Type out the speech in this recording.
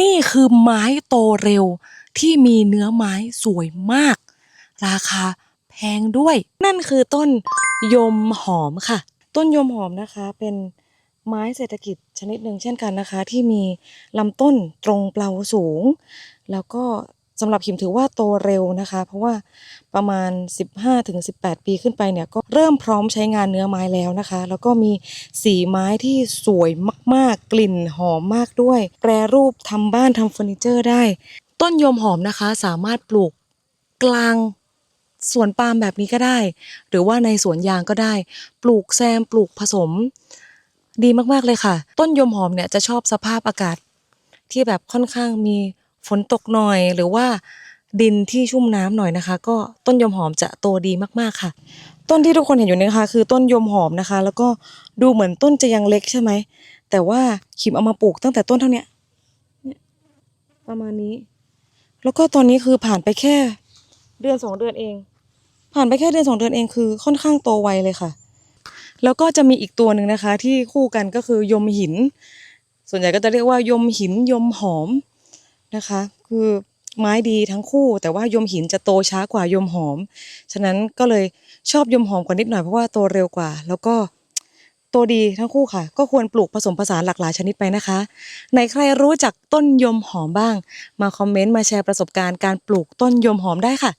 นี่คือไม้โตเร็วที่มีเนื้อไม้สวยมาก ราคาแพงด้วย นั่นคือต้นยมหอมค่ะ ต้นยมหอมนะคะเป็นไม้เศรษฐกิจชนิดหนึ่งเช่นกันนะคะ ที่มีลำต้นตรงเปลาสูง แล้วก็ สำหรับหิมถือว่าโตเร็วนะคะ เพราะว่าประมาณ 15-18 ปีขึ้นไปเนี่ยก็เริ่มพร้อมใช้งานเนื้อไม้แล้วนะคะ แล้วก็มีสีไม้ที่สวยมากๆ กลิ่นหอมมากด้วย แปรรูปทำบ้านทำเฟอร์นิเจอร์ได้ ต้นยมหอมนะคะสามารถปลูกกลางสวนปาล์มแบบนี้ก็ได้ หรือว่าในสวนยางก็ได้ ปลูกแซมปลูกผสม ดีมากๆเลยค่ะ ต้นยมหอมเนี่ยจะชอบสภาพอากาศที่แบบค่อนข้างมี ฝนตกหน่อย หรือว่าดินที่ชุ่มน้ำหน่อยนะคะ ก็ต้นยมหอมจะโตดีมากๆค่ะ ต้นที่ทุกคนเห็นอยู่นี้นะคะ คือต้นยมหอมนะคะ แล้วก็ดูเหมือนต้นจะยังเล็กใช่ไหมแต่ว่าขิมเอามาปลูกตั้งแต่ต้นเท่านี้ประมาณนี้ แล้วก็ตอนนี้คือผ่านไปแค่เดือนสองเดือนเอง ผ่านไปแค่เดือนสองเดือนเองคือค่อนข้างโตไวเลยค่ะ แล้วก็จะมีอีกตัวหนึ่งนะคะ ที่คู่กันก็คือยมหิน ส่วนใหญ่ก็จะเรียกว่ายมหินยมหอม นะคะ คือไม้ดีทั้งคู่ แต่ว่ายมหินจะโตช้ากว่ายมหอม ฉะนั้นก็เลยชอบยมหอมกว่านิดหน่อยเพราะว่าโตเร็วกว่า แล้วก็โตดีทั้งคู่ค่ะ ก็ควรปลูกผสมผสานหลากหลายชนิดไปนะคะในใครรู้จักต้นยมหอมบ้าง มาคอมเมนต์มาแชร์ประสบการณ์การปลูกต้นยมหอมได้ค่ะ